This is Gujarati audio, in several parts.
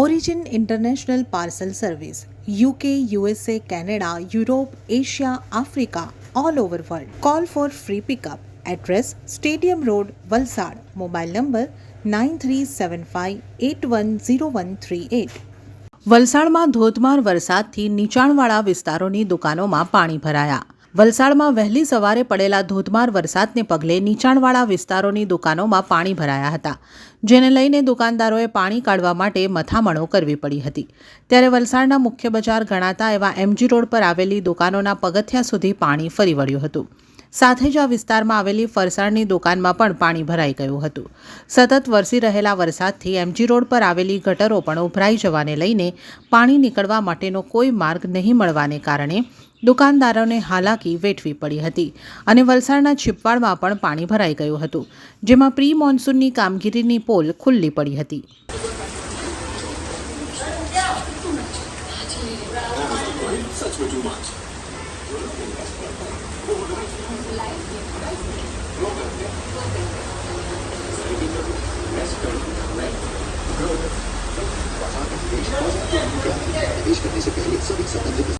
Origin International Parcel Service UK, USA, Canada, Europe, Asia, Africa, all over world. Call for free pickup. Address Stadium Road, Valsad. Mobile number 9375810138. વલસાડમાં ધોધમાર વરસાદથી નીચાણવાળા વિસ્તારોની દુકાનોમાં પાણી ભરાયા વલસાડમાં વહેલી સવારે પડેલા ધોધમાર વરસાદને પગલે નીચાણવાળા વિસ્તારોની દુકાનોમાં પાણી ભરાયા હતા, જેને લઈને દુકાનદારોએ પાણી કાઢવા માટે મથામણો કરવી પડી હતી. ત્યારે વલસાડના મુખ્ય બજાર ગણાતા એવા એમજી રોડ પર આવેલી દુકાનોના પગથિયા સુધી પાણી ફરી વળ્યું હતું. સાથે જ આ વિસ્તારમાં આવેલી ફરસાણની દુકાનમાં પણ પાણી ભરાઈ ગયું હતું. સતત વરસી રહેલા વરસાદથી એમજી રોડ પર આવેલી ગટરો પણ ઉભરાઈ જવાને લઈને પાણી નીકળવા માટેનો કોઈ માર્ગ નહીં મળવાને કારણે દુકાનદારોને હાલાકી વેઠવી પડી હતી અને વલસાડના છીપવાડમાં પણ પાણી ભરાઈ ગયું હતું, જેમાં પ્રી મોન્સૂનની કામગીરીની પોલ ખુલ્લી પડી હતી. प्रवेश करने से पहले सभी संबंधित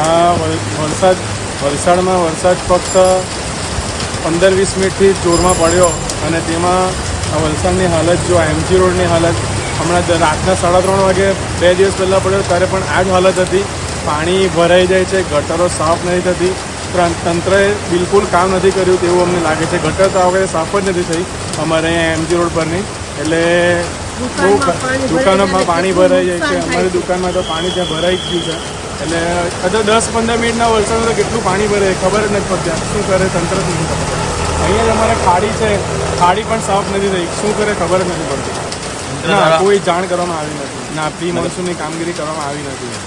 આ વરસાદ વલસાડમાં વરસાદ ફક્ત પંદર વીસ મિનિટથી જોરમાં પડ્યો અને તેમાં આ વલસાડની હાલત જો એમજી રોડની હાલત હમણાં રાતના સાડા ત્રણ વાગે બે દિવસ પહેલાં પડ્યો ત્યારે પણ આ જ હાલત હતી. પાણી ભરાઈ જાય છે ગટરો સાફ નથી થતી. તંત્રએ બિલકુલ કામ નથી કર્યું તેવું અમને લાગે છે. ગટર તો આ વખતે સાફ જ નથી થઈ અમારે અહીંયા એમજી રોડ પરની. એટલે દુકાનોમાં પાણી ભરાઈ જાય છે. અમારી દુકાનમાં તો પાણી ત્યાં ભરાઈ જ ગયું છે. એટલે કદાચ દસ પંદર મિનિટના વરસાદમાં તો કેટલું પાણી ભરે ખબર જ નથી પડતી. શું કરે તંત્ર નથી ખબર અહીંયા જ અમારે ખાડી છે. ખાડી પણ સાફ નથી થઈ. શું કરે ખબર જ નથી પડતી. ના કોઈ જાણ કરવામાં આવી નથી. ના પ્રી મોન્સૂનની કામગીરી કરવામાં આવી નથી.